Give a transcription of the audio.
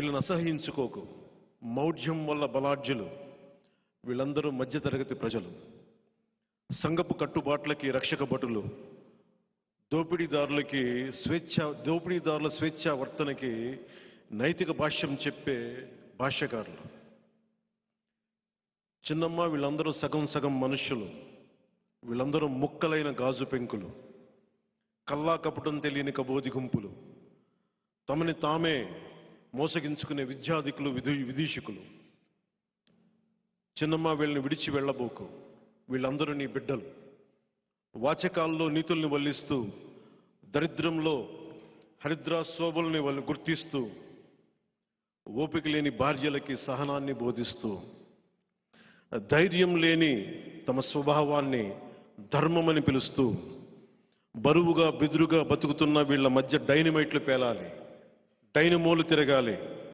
వీళ్ళని అసహించుకోకు మౌఢ్యం వల్ల బలాఢ్యులు. వీళ్ళందరూ మధ్యతరగతి ప్రజలు. సంగపు కట్టుబాట్లకి రక్షక భటులు. దోపిడీదారులకి స్వేచ్ఛ దోపిడీదారుల స్వేచ్ఛ వర్తనకి నైతిక భాష్యం చెప్పే భాష్యకారులు. చిన్నమ్మ వీళ్ళందరూ సగం సగం మనుష్యులు. వీళ్ళందరూ ముక్కలైన గాజు పెంకులు. కల్లా కపటం తెలియని కబోది గుంపులు. తమని తామే మోసగించుకునే విద్యాధికులు విధు విదీషికులు చిన్నమ్మ వీళ్ళని విడిచి వెళ్ళబోకు. వీళ్ళందరూ నీ బిడ్డలు. వాచకాల్లో నీతుల్ని వల్లిస్తూ దరిద్రంలో హరిద్రా శోభల్ని వాళ్ళు గుర్తిస్తూ ఓపిక లేని భార్యలకి సహనాన్ని బోధిస్తూ ధైర్యం లేని తమ స్వభావాన్ని ధర్మమని పిలుస్తూ బరువుగా బెదురుగా బతుకుతున్న వీళ్ళ మధ్య డైనమైట్లు పేలాలి. డైనమోలు తిరగాలి.